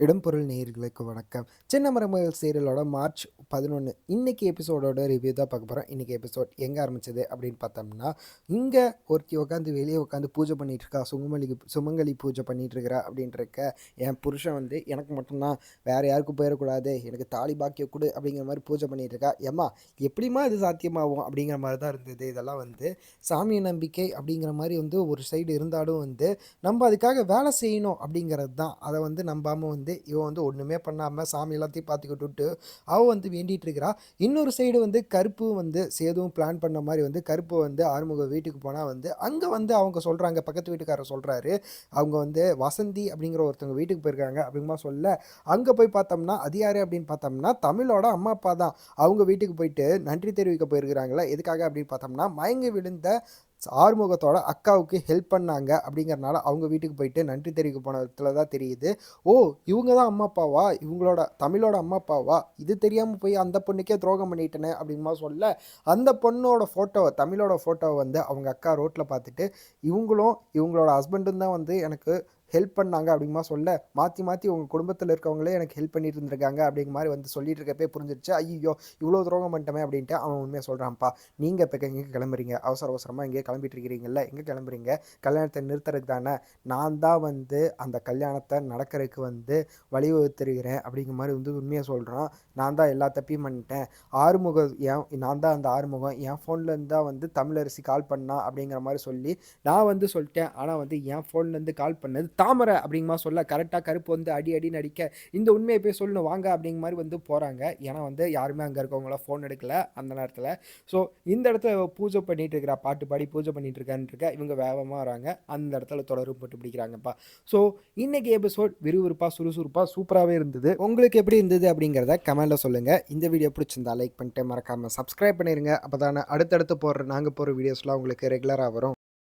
இடம்பொருள் நேயர்களுக்கு வணக்கம். சின்ன மரமகள் சீரியலோட மார்ச் பதினொன்று இன்னைக்கு எபிசோடோட ரிவ்யூ தான் பார்க்க போகிறோம் இன்றைக்கி எபிசோட் எங்கே ஆரம்பிச்சது அப்படின்னு பார்த்தோம்னா இங்கே ஒருத்தி உட்காந்து வெளியே உட்காந்து பூஜை பண்ணிகிட்டு இருக்கா சுமங்கலி சுமங்கலி பூஜை பண்ணிகிட்டு இருக்கிறா அப்படின்றக்க என் புருஷன் வந்து எனக்கு மட்டும்தான் வேறு யாருக்கும் போயிடக்கூடாது எனக்கு தாலி பாக்கிய கொடு அப்படிங்கிற மாதிரி பூஜை பண்ணிகிட்டு இருக்கா. ஏம்மா எப்படிம்மா இது சாத்தியமாகும் அப்படிங்கிற மாதிரி தான் இருந்தது. இதெல்லாம் வந்து சாமிய நம்பிக்கை அப்படிங்கிற மாதிரி வந்து ஒரு சைடு இருந்தாலும் வந்து நம்ம அதுக்காக வேலை செய்யணும் அப்படிங்கிறது தான். அதை வந்து நம்பாமல் வந்து வந்து இவன் வந்து ஒன்றுமே பண்ணாமல் சாமி எல்லாத்தையும் பார்த்துக்கிட்டு விட்டு அவள் வந்து வேண்டிகிட்டு இருக்கிறா. இன்னொரு சைடு வந்து கருப்பு வந்து சேதுவும் பிளான் பண்ண மாதிரி வந்து கருப்பு வந்து ஆறுமுக வீட்டுக்கு போனால் வந்து அங்கே வந்து அவங்க சொல்கிறாங்க பக்கத்து வீட்டுக்காரர் சொல்கிறாரு அவங்க வந்து வசந்தி அப்படிங்கிற ஒருத்தவங்க வீட்டுக்கு போயிருக்காங்க அப்படிங்கமா சொல்ல அங்கே போய் பார்த்தோம்னா அது யார் அப்படின்னு பார்த்தோம்னா தமிழோட அம்மா அப்பா தான். அவங்க வீட்டுக்கு போயிட்டு நன்றி தெரிவிக்க போயிருக்கிறாங்களே எதுக்காக அப்படின்னு பார்த்தோம்னா மயங்கி விழுந்த ஆறுமுகத்தோட அக்காவுக்கு ஹெல்ப் பண்ணாங்க அப்படிங்கிறனால அவங்க வீட்டுக்கு போயிட்டு நன்றி தெரிவிக்க போனதுல தான் தெரியுது. ஓ இவங்க தான் அம்மா அப்பாவா? இவங்களோட தமிழோட அம்மா அப்பாவா? இது தெரியாமல் போய் அந்த பொண்ணுக்கே துரோகம் பண்ணிட்டேனே அப்படிமா சொல்ல அந்த பொண்ணோட ஃபோட்டோவை தமிழோட ஃபோட்டோவை வந்து அவங்க அக்கா ரோட்டில் பார்த்துட்டு இவங்களும் இவங்களோட ஹஸ்பண்டும் தான் வந்து எனக்கு ஹெல்ப் பண்ணாங்க அப்படிமா சொல்ல மாற்றி மாற்றி உங்கள் குடும்பத்தில் இருக்கவங்களே எனக்கு ஹெல்ப் பண்ணிட்டு இருந்திருக்காங்க அப்படிங்கிற மாதிரி வந்து சொல்லிட்டு இருக்கப்பே புரிஞ்சிருச்சு. ஐயோ இவ்வளோ துரோகம் பண்ணிட்டோமே அப்படின்ட்டு அவன் உண்மையாக சொல்கிறான்ப்பா நீங்கள் இப்போ எங்கே கிளம்புறீங்க? அவசர அவசரமாக எங்கேயே கிளம்பிட்டு இருக்கிறீங்கல்ல எங்கே கிளம்புறீங்க? கல்யாணத்தை நிறுத்துறதுக்கு தானே. நான் தான் வந்து அந்த கல்யாணத்தை நடக்கிறதுக்கு வந்து வழிவகுத்துருக்கிறேன் அப்படிங்கிற மாதிரி வந்து உண்மையாக சொல்கிறான் நான் தான் எல்லா தப்பியும் பண்ணிட்டேன். ஆறுமுகம் என் நான் தான் அந்த ஆறுமுகம் என் ஃபோன்லேருந்து தான் வந்து தமிழரசி கால் பண்ணா அப்படிங்கிற மாதிரி சொல்லி நான் வந்து சொல்லிட்டேன். ஆனால் வந்து என் ஃபோன்லேருந்து கால் பண்ணது தாமரை அப்படிங்கமா சொல்ல கரெக்டாக கருப்பு வந்து அடி அடி நடிக்க இந்த உண்மையை போய் சொல்லணும் வாங்க அப்படிங்கிற மாதிரி வந்து போகிறாங்க ஏன்னா வந்து யாருமே அங்கே இருக்கவங்கள ஃபோன் எடுக்கல அந்த நேரத்தில். ஸோ இந்த இடத்துல பூஜை பண்ணிட்டு இருக்கிறா பாட்டு பாடி பூஜை பண்ணிட்டு இருக்கான்னு இருக்க இவங்க வேகமாக வராங்க. அந்த இடத்துல தொடரும் போட்டு பிடிக்கிறாங்கப்பா. ஸோ இன்னைக்கு எபிசோட் விறுவிறுப்பாக சுறுசுறுப்பாக சூப்பராகவே இருந்தது. உங்களுக்கு எப்படி இருந்தது அப்படிங்கிறத கமெண்ட்டில் சொல்லுங்கள் இந்த வீடியோ பிடிச்சிருந்தா லைக் பண்ணிட்டு மறக்காமல் சப்ஸ்கிரைப் பண்ணிடுங்க அப்போ தானே அடுத்தடுத்து போடுற நாங்கள் போகிற வீடியோஸ்லாம் உங்களுக்கு ரெகுலராக வரும்.